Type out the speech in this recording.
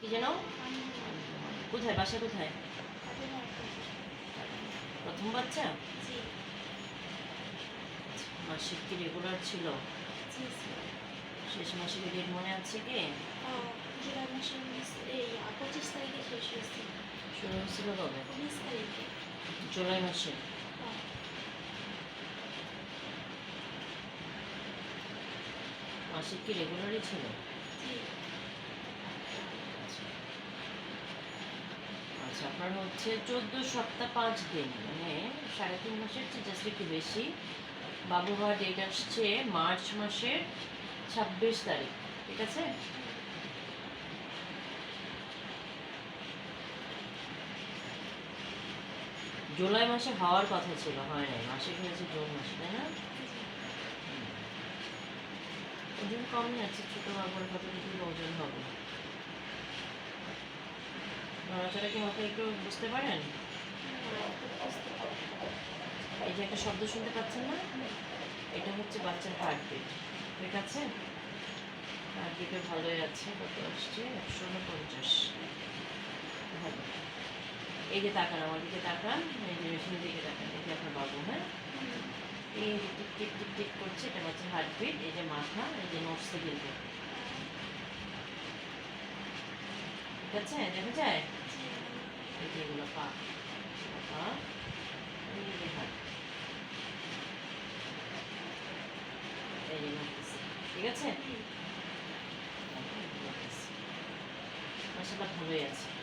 কি যেন? কোথায়? বাসা কোথায়? প্রথম বাচ্চা? মাসিক কি রেগুলার ছিল? শেষ মাসিক ডেট মনে আছে কি? জুলাই মাসের এই পঁচিশ তারিখে শেষ হয়েছে। শুরু হয়েছিল কবে? উনিশ তারিখে। জুলাই মাসে? হ্যাঁ, মাসিক কি রেগুলারই ছিল? আচ্ছা আপনার হচ্ছে চোদ্দ সপ্তাহ পাঁচ দিন মানে সাড়ে তিন মাসের চেয়ে জাস্ট একটু বেশি। বাবু হওয়ার ডেট আসছে মার্চ মাসের ছাব্বিশ তারিখ, ঠিক আছে? জুলাই মাসে হওয়ার কথা ছিল, হয় নাই? মাসিক হয়েছে জুন মাসে, তাই না? ওজন কমই আছে, ছোটো বাবুর কত নড়াচড়া কি মাথায় একটু বুঝতে পারেন? এই যে একটা শব্দ শুনতে পাচ্ছেন না? এটা হচ্ছে বাচ্চার হার্টবিট ঠিক আছে? হার্টবিটে ভালোই আছে, কত আসছে? একশো উনপঞ্চাশ। ভালো। এই যে তাকান, আমার দিকে তাকান। এই যে মেশিনের দিকে তাকান। এই যে আপনার বাবু হ্যাঁ? এই যে টিক টিক টিক টিক করছে, এটা বাচ্চার হার্টবিট এই যে মাথা, এই যে নড়ছে কিন্তু ঠিক আছে? দেখা যায়? এই যে এগুলো পা পা এই যে হাত এই যে নাড়তেছে। ঠিক আছে মাসাটা ভালোই আছে